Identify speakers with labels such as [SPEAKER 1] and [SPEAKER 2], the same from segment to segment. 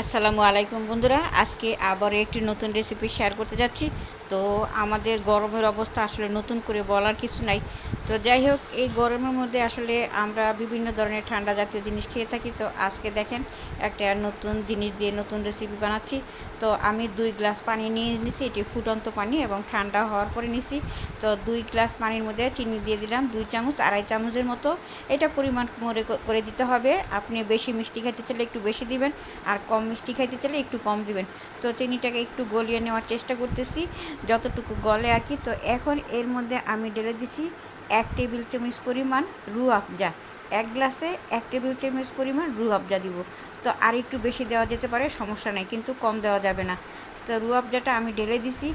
[SPEAKER 1] আসসালামু আলাইকুম বন্ধুরা। আজকে আবারও একটি নতুন রেসিপি শেয়ার করতে যাচ্ছি। তো আমাদের গরমের অবস্থা আসলে নতুন করে বলার কিছু নাই। তো যাই হোক এই গরমের মধ্যে আসলে আমরা বিভিন্ন ধরনের ঠান্ডা জাতীয় জিনিস খেয়ে থাকি। তো আজকে দেখেন, একটা নতুন জিনিস দিয়ে নতুন রেসিপি বানাচ্ছি। তো আমি দুই গ্লাস পানি নিয়ে নিছি, এটি ফুটন্ত পানি এবং ঠান্ডা হওয়ার পরে নিছি। তো দুই গ্লাস পানির মধ্যে চিনি দিয়ে দিলাম, দুই চামচ, আড়াই চামচের মতো। এটা পরিমাণ মরে করে দিতে হবে। আপনি বেশি মিষ্টি খাইতে চাইলে একটু বেশি দিবেন, আর কম মিষ্টি খাইতে চাইলে একটু কম দিবেন। তো চিনিটাকে একটু গলিয়ে নেওয়ার চেষ্টা করতেছি। যতটুকু গলে আর কি, তো এখন এর মধ্যে আমি ঢেলে দিচ্ছি এক টেবিল চামচ পরিমাণ রু আফজা। এক গ্লাসে এক টেবিল চামচ পরিমাণ রু আফজা দিব। তো আর একটু বেশি দেওয়া যেতে পারে, সমস্যা নেই, কিন্তু কম দেওয়া যাবে না। তো রু আফজাটা আমি ঢেলে দিছি।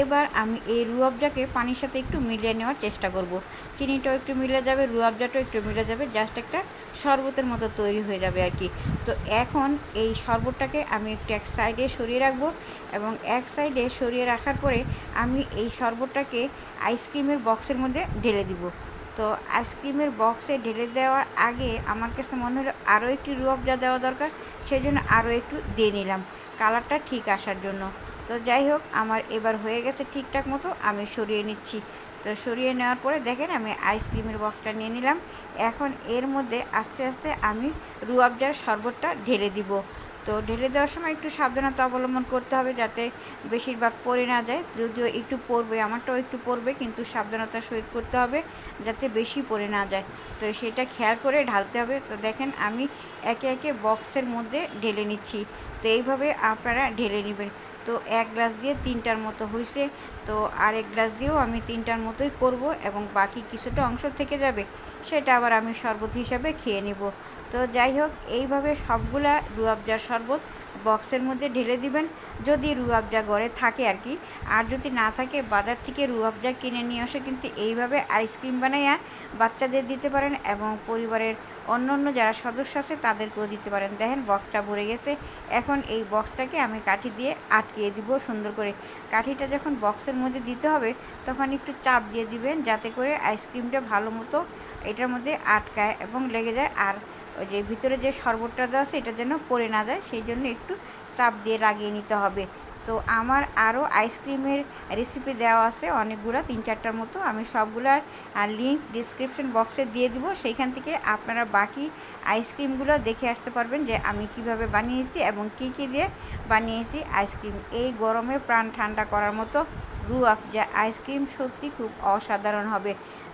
[SPEAKER 1] এবার আমি এই রুয়াবজাকে পানির সাথে একটু মিলিয়ে নেওয়ার চেষ্টা করব। চিনিটাও একটু মিলে যাবে রুয়াবজাটাও একটু মিলে যাবে জাস্ট একটা শরবতের মতো তৈরি হয়ে যাবে আর কি। তো এখন এই শরবতটাকে আমি একটু এক সাইডে সরিয়ে রাখব এবং এক সাইডে সরিয়ে রাখার পরে আমি এই শরবতটাকে আইসক্রিমের বক্সের মধ্যে ঢেলে দিব। তো আইসক্রিমের বক্সে ঢেলে দেওয়ার আগে আমার কাছে মনে হলো আরও একটু রুয়াবজা দেওয়া দরকার সেই জন্য আরও একটু দিয়ে নিলাম। কালারটা ঠিক আসার জন্য। তো যাই হোক, আমার এবার হয়ে গেছে ঠিকঠাক মতো, আমি সরিয়ে নিচ্ছি। তো সরিয়ে নেওয়ার পরে দেখেন, আমি আইসক্রিমের বক্সটা নিয়ে নিলাম। এখন এর মধ্যে আস্তে আস্তে আমি রুয়াবজার শরবতটা ঢেলে দিব। তো ঢেলে দেওয়ার সময় একটু সাবধানতা অবলম্বন করতে হবে যাতে বেশিরভাগ পড়ে না যায়। যদিও একটু পড়বে, আমারটাও একটু পড়বে, কিন্তু সাবধানতার সহিত করতে হবে যাতে বেশি পড়ে না যায়। তো সেটা খেয়াল করে ঢালতে হবে। তো দেখেন, আমি একে একে বক্সের মধ্যে ঢেলে নিচ্ছি। তো এইভাবে আপনারা ঢেলে নেবেন। তো এক গ্লাস দিয়ে তিনটার মতো হয়েছে তো আরেক গ্লাস দিয়েও আমি তিনটার মতোই করব এবং বাকি কিছুটা অংশ থেকে যাবে, সেটা আবার আমি শরবত হিসাবে খেয়ে নিব। তো যাই হোক, এইভাবে সবগুলা রুয়াবজার শরবত বক্সের মধ্যে ঢেলে দিবেন। যদি রুয়াবজা ঘরে থাকে আর কি। আর যদি না থাকে, বাজার থেকে রুয়াবজা কিনে নিয়ে আসে কিন্তু এইভাবে আইসক্রিম বানাইয়া বাচ্চাদের দিতে পারেন এবং পরিবারের অন্য অন্য যারা সদস্য আছে, তাদেরকেও দিতে পারেন। দেখেন, বক্সটা ভরে গেছে। এখন এই বক্সটাকে আমি কাঠি দিয়ে আটকিয়ে দিব সুন্দর করে। কাঠিটা যখন বক্সের মধ্যে দিতে হবে, তখন একটু চাপ দিয়ে দিবেন, যাতে করে আইসক্রিমটা ভালো মতো এটার মধ্যে আটকায় এবং লেগে যায়। আর ওই যে ভিতরে যে শরবতটা দেওয়া আছে, এটা যেন পড়ে না যায়, সেই জন্য একটু চাপ দিয়ে লাগিয়ে নিতে হবে। তো আমার আরও আইসক্রিমের রেসিপি দেওয়া আছে, অনেকগুলো, তিন চারটার মতো। আমি সবগুলার লিঙ্ক ডিসক্রিপশন বক্সে দিয়ে দিব। সেইখান থেকে আপনারা বাকি আইসক্রিমগুলো দেখে আসতে পারবেন যে আমি কীভাবে বানিয়েছি এবং কি কি দিয়ে বানিয়েছি আইসক্রিম। এই গরমে প্রাণ ঠান্ডা করার মতো রু আপ যে আইসক্রিম সত্যি খুব অসাধারণ হবে।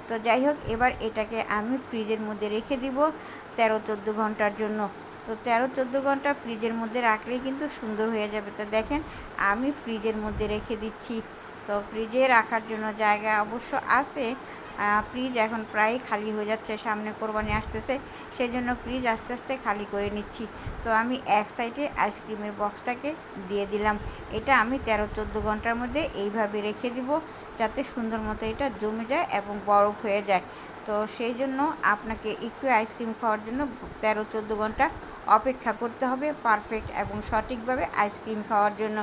[SPEAKER 1] তো যাই হোক এবার এটাকে আমি ফ্রিজের মধ্যে রেখে দিব তেরো চোদ্দ ঘণ্টার জন্য। তো তেরো চোদ্দ ঘণ্টা ফ্রিজের মধ্যে রাখলেই কিন্তু সুন্দর হয়ে যাবে। তো দেখেন, আমি ফ্রিজের মধ্যে রেখে দিচ্ছি। তো ফ্রিজে রাখার জন্য জায়গা অবশ্য আছে। ফ্রিজ এখন প্রায় খালি হয়ে যাচ্ছে, সামনে কোরবানি আসতেছে। সেই জন্য ফ্রিজ আস্তে আস্তে খালি করে নিচ্ছি। তো আমি এক সাইডে আইসক্রিমের বক্সটাকে দিয়ে দিলাম। এটা আমি তেরো চোদ্দ ঘণ্টার মধ্যে এইভাবে রেখে দিব। যাতে সুন্দর মতো এটা জমে যায় এবং বরফ হয়ে যায়। তো সেই জন্য আপনাকে একটু আইসক্রিম খাওয়ার জন্য তেরো, চোদ্দ ঘণ্টা অপেক্ষা করতে হবে পারফেক্ট এবং সঠিকভাবে আইসক্রিম খাওয়ার জন্য।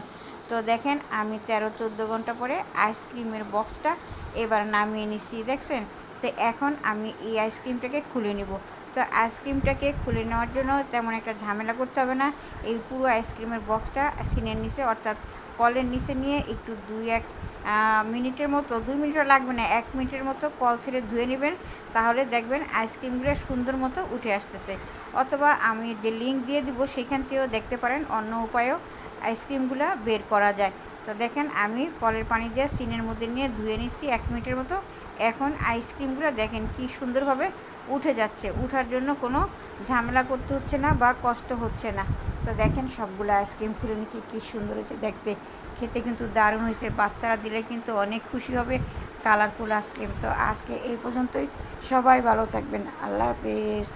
[SPEAKER 1] তো দেখেন আমি তেরো, চোদ্দ ঘণ্টা পরে আইসক্রিমের বক্সটা এবার নামিয়ে নিচ্ছি, দেখছেন? তো এখন আমি এই আইসক্রিমটাকে খুলে নিব। তো আইসক্রিমটাকে খুলে নেওয়ার জন্য তেমন একটা ঝামেলা করতে হবে না। এই পুরো আইসক্রিমের বক্সটা সিনের নিচে, অর্থাৎ কলের নিচে নিয়ে একটু দুই এক মিনিটের মতো, দুই মিনিটও লাগবে না, এক মিনিটের মতো কল ছেড়ে ধুয়ে নেবেন। তাহলে দেখবেন আইসক্রিমগুলো সুন্দর মতো উঠে আসতেছে। অথবা আমি যে লিঙ্ক দিয়ে দিব সেখান থেকেও দেখতে পারেন অন্য উপায়েও আইসক্রিমগুলো বের করা যায়। তো দেখেন আমি কলের পানি দিয়ে সিনের মধ্যে নিয়ে ধুয়ে নিচ্ছি এক মিনিটের মতো। এখন আইসক্রিমগুলো দেখেন কি সুন্দরভাবে উঠে যাচ্ছে। উঠার জন্য কোনো ঝামেলা করতে হচ্ছে না বা কষ্ট হচ্ছে না। তো দেখেন সবগুলো আইসক্রিম খুলে নিয়েছি, কী সুন্দর হয়েছে দেখতে। খেতে কিন্তু দারুণ হয়েছে। বাচ্চারা দিলে কিন্তু অনেক খুশি হবে কালারফুল আইসক্রিম। তো আজকে এই পর্যন্তই। সবাই ভালো থাকবেন। আল্লাহ হাফেজ।